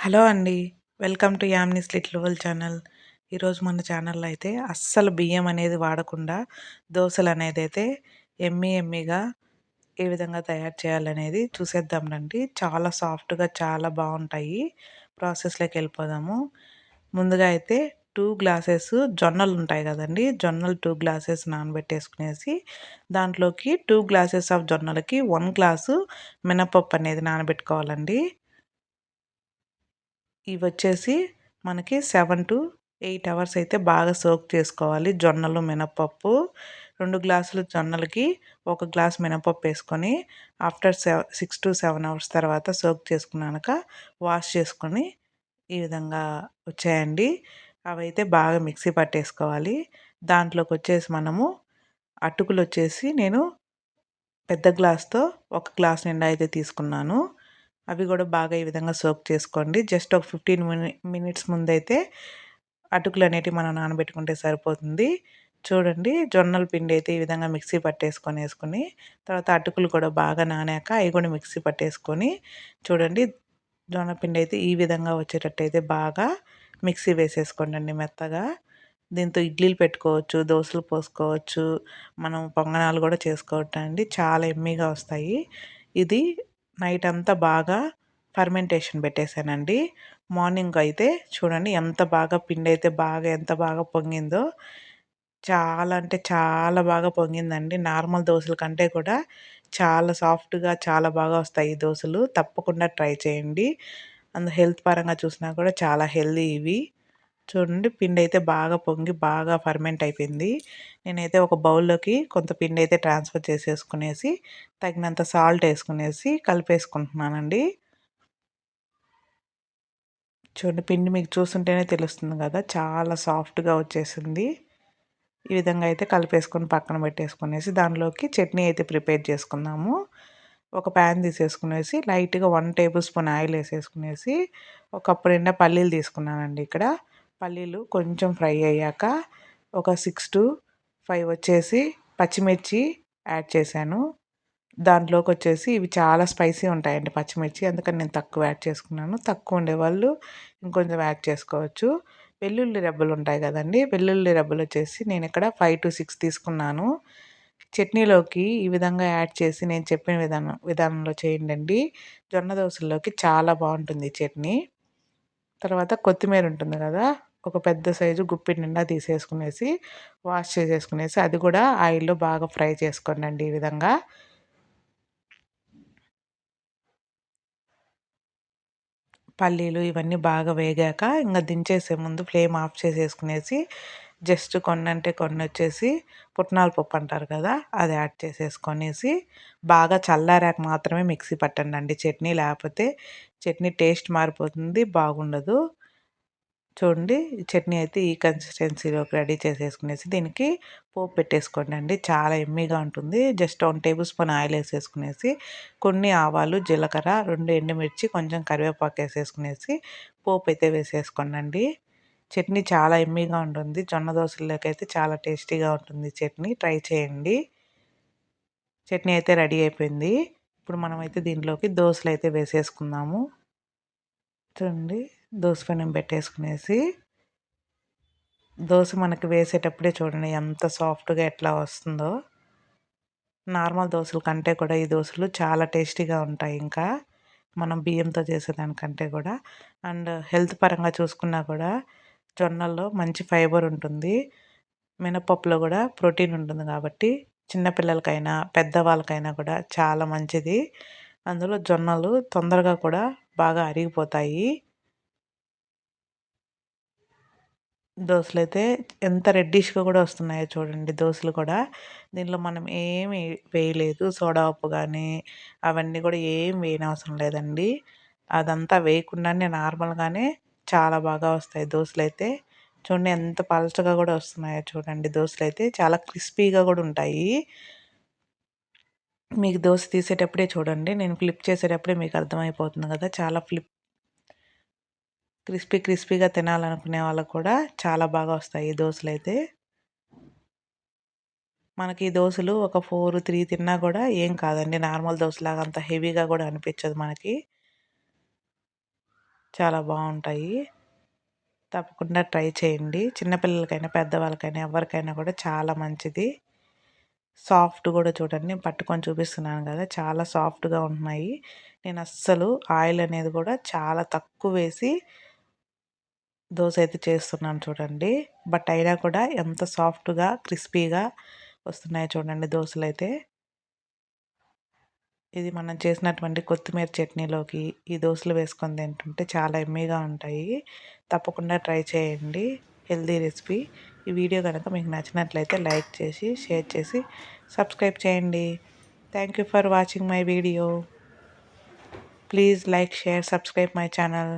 Hello అండి. Welcome to Yamni's little world channel. ఈరోజు మన ఛానల్లో అయితే అస్సలు బియ్యం అనేది వాడకుండా దోశలు అనేది అయితే ఎమ్మి ఎమ్మిగా ఏ విధంగా తయారు చేయాలనేది చూసేద్దాం రండి. చాలా సాఫ్ట్గా చాలా బాగుంటాయి. ప్రాసెస్లోకి వెళ్ళిపోదాము. ముందుగా అయితే టూ గ్లాసెస్ జొన్నలు ఉంటాయి కదండి. జొన్నలు టూ గ్లాసెస్ నానబెట్టేసుకునేసి దాంట్లోకి టూ గ్లాసెస్ ఆఫ్ జొన్నలకి వన్ గ్లాసు మినపప్పు అనేది నానబెట్టుకోవాలండి. ఇవి వచ్చేసి మనకి సెవెన్ టు ఎయిట్ అవర్స్ అయితే బాగా సోక్ చేసుకోవాలి. జొన్నలు మినపప్పు రెండు గ్లాసులు జొన్నలకి ఒక గ్లాస్ మినపప్పు వేసుకొని after seven six to seven hours తర్వాత సోక్ చేసుకున్నాక వాష్ చేసుకొని ఈ విధంగా వచ్చాయండి. అవైతే బాగా మిక్సీ పట్టేసుకోవాలి. దాంట్లోకి వచ్చేసి మనము అటుకులు వచ్చేసి నేను పెద్ద గ్లాస్తో ఒక గ్లాస్ నిండా అయితే తీసుకున్నాను. అవి కూడా బాగా ఈ విధంగా సోక్ చేసుకోండి. జస్ట్ ఒక ఫిఫ్టీన్ మిని మినిట్స్ ముందైతే అటుకులు అనేటివి మనం నానబెట్టుకుంటే సరిపోతుంది. చూడండి జొన్నల పిండి అయితే ఈ విధంగా మిక్సీ పట్టేసుకొని వేసుకుని తర్వాత అటుకులు కూడా బాగా నానాక అవి కూడా మిక్సీ పట్టేసుకొని చూడండి జొన్న పిండి అయితే ఈ విధంగా వచ్చేటట్టు అయితే బాగా మిక్సీ వేసేసుకోండి మెత్తగా. దీంతో ఇడ్లీలు పెట్టుకోవచ్చు దోశలు పోసుకోవచ్చు మనం పొంగనాలు కూడా చేసుకోవచ్చు అండి చాలా ఎమ్మీగా వస్తాయి. ఇది నైట్ అంతా బాగా ఫర్మెంటేషన్ పెట్టేశానండి. మార్నింగ్ అయితే చూడండి ఎంత బాగా పిండి అయితే బాగా ఎంత బాగా పొంగిందో చాలా అంటే చాలా బాగా పొంగిందండి. నార్మల్ దోశల కంటే కూడా చాలా సాఫ్ట్గా చాలా బాగా వస్తాయి ఈ దోశలు. తప్పకుండా ట్రై చేయండి. అందు హెల్త్ పరంగా చూసినా కూడా చాలా హెల్దీ ఇవి చూడండి పిండి అయితే బాగా పొంగి బాగా ఫర్మెంట్ అయిపోయింది. నేనైతే ఒక బౌల్లోకి కొంత పిండి అయితే ట్రాన్స్ఫర్ చేసేసుకునేసి తగినంత సాల్ట్ వేసుకునేసి కలిపేసుకుంటున్నానండి. చూడండి పిండి మీకు చూస్తుంటేనే తెలుస్తుంది కదా చాలా సాఫ్ట్గా వచ్చేసింది. ఈ విధంగా అయితే కలిపేసుకొని పక్కన పెట్టేసుకునేసి దానిలోకి చట్నీ అయితే ప్రిపేర్ చేసుకుందాము. ఒక ప్యాన్ తీసేసుకునేసి లైట్గా వన్ టేబుల్ స్పూన్ ఆయిల్ వేసేసుకునేసి ఒక కప్పు నిండా పల్లీలు తీసుకున్నానండి ఇక్కడ. పల్లీలు కొంచెం ఫ్రై అయ్యాక ఒక సిక్స్ టు ఫైవ్ వచ్చేసి పచ్చిమిర్చి యాడ్ చేశాను. దాంట్లోకి వచ్చేసి ఇవి చాలా స్పైసీ ఉంటాయండి పచ్చిమిర్చి అందుకని నేను తక్కువ యాడ్ చేసుకున్నాను. తక్కువ ఉండేవాళ్ళు ఇంకొంచెం యాడ్ చేసుకోవచ్చు. వెల్లుల్లి రెబ్బలు ఉంటాయి కదండి వెల్లుల్లి రెబ్బలు వచ్చేసి నేను ఇక్కడ ఫైవ్ టు సిక్స్ తీసుకున్నాను. చట్నీలోకి ఈ విధంగా యాడ్ చేసి నేను చెప్పిన విధానం విధానంలో చేయండి జొన్న దోశల్లోకి చాలా బాగుంటుంది చట్నీ. తర్వాత కొత్తిమీర ఉంటుంది కదా ఒక పెద్ద సైజు గుప్పి నిండా తీసేసుకునేసి వాష్ చేసేసుకునేసి అది కూడా ఆయిల్లో బాగా ఫ్రై చేసుకోనండి ఈ విధంగా. పల్లీలు ఇవన్నీ బాగా వేగాక ఇంకా దించేసే ముందు ఫ్లేమ్ ఆఫ్ చేసేసుకునేసి జస్ట్ కొన్ని అంటే కొన్ని వచ్చేసి పుట్నాల పప్పు అంటారు కదా అది యాడ్ చేసేసుకొనేసి బాగా చల్లారాక మాత్రమే మిక్సీ పట్టండి చట్నీ. లేకపోతే చట్నీ టేస్ట్ మారిపోతుంది బాగుండదు. చూడండి చట్నీ అయితే ఈ కన్సిస్టెన్సీలోకి రెడీ చేసేసుకునేసి దీనికి పోపు పెట్టేసుకోండి అండి. చాలా ఎమ్మీగా ఉంటుంది. Just one tablespoon oil వేసేసుకునేసి కొన్ని ఆవాలు జీలకర్ర రెండు ఎండుమిర్చి కొంచెం కరివేపాకు వేసేసుకునేసి పోపు అయితే వేసేసుకోండి అండి. చట్నీ చాలా ఎమ్మీగా ఉంటుంది. జొన్న దోశల్లోకి అయితే చాలా టేస్టీగా ఉంటుంది చట్నీ. ట్రై చేయండి. చట్నీ అయితే రెడీ అయిపోయింది. ఇప్పుడు మనమైతే దీంట్లోకి దోశలు అయితే వేసేసుకుందాము. చూడండి దోశ పెనం పెట్టేసుకునేసి దోశ మనకి వేసేటప్పుడే చూడండి ఎంత సాఫ్ట్గా ఎట్లా వస్తుందో. నార్మల్ దోశల కంటే కూడా ఈ దోశలు చాలా టేస్టీగా ఉంటాయి ఇంకా. మనం బియ్యంతో చేసేదానికంటే కూడా. అండ్ హెల్త్ పరంగా చూసుకున్నా కూడా జొన్నల్లో మంచి ఫైబర్ ఉంటుంది. మినపప్పులో కూడా ప్రోటీన్ ఉంటుంది కాబట్టి చిన్నపిల్లలకైనా పెద్దవాళ్ళకైనా కూడా చాలా మంచిది. అందులో జొన్నలు తొందరగా కూడా బాగా అరిగిపోతాయి. దోశలు అయితే ఎంత రెడ్డిష్గా కూడా వస్తున్నాయో చూడండి దోశలు కూడా. దీనిలో మనం ఏమి వేయలేదు. సోడా ఉప్పు కానీ అవన్నీ కూడా ఏం వేయనవసరం లేదండి. అదంతా వేయకుండానే నార్మల్గానే చాలా బాగా వస్తాయి దోశలు అయితే చూడండి ఎంత పలచగా కూడా వస్తున్నాయో చూడండి దోశలు అయితే చాలా క్రిస్పీగా కూడా ఉంటాయి. మీకు దోశ తీసేటప్పుడే చూడండి. నేను ఫ్లిప్ చేసేటప్పుడే మీకు అర్థమైపోతుంది కదా. చాలా ఫ్లిప్ క్రిస్పీ క్రిస్పీగా తినాలనుకునే వాళ్ళకు కూడా చాలా బాగా వస్తాయి ఈ దోశలు అయితే మనకి ఈ దోశలు ఒక ఫోర్ త్రీ తిన్నా కూడా ఏం కాదండి. నార్మల్ దోశలాగా అంత హెవీగా కూడా అనిపించదు మనకి. చాలా బాగుంటాయి. తప్పకుండా ట్రై చేయండి. చిన్నపిల్లలకైనా పెద్దవాళ్ళకైనా ఎవరికైనా కూడా చాలా మంచిది. సాఫ్ట్ కూడా చూడండి. పట్టుకొని చూపిస్తున్నాను కదా చాలా సాఫ్ట్గా ఉంటున్నాయి. నేను అస్సలు ఆయిల్ అనేది కూడా చాలా తక్కువ వేసి దోశ అయితే చేస్తున్నాను చూడండి. బట్ అయినా కూడా ఎంత సాఫ్ట్గా క్రిస్పీగా వస్తున్నాయో చూడండి దోశలు అయితే. ఇది మనం చేసినటువంటి కొత్తిమీర చట్నీలోకి ఈ దోశలు వేసుకొని తింటుంటే చాలా ఎమ్మీగా ఉంటాయి. తప్పకుండా ట్రై చేయండి. Healthy recipe. ఈ వీడియో కనుక మీకు నచ్చినట్లయితే లైక్ చేసి షేర్ చేసి సబ్స్క్రైబ్ చేయండి. Thank you for watching my video. Please like share subscribe my channel.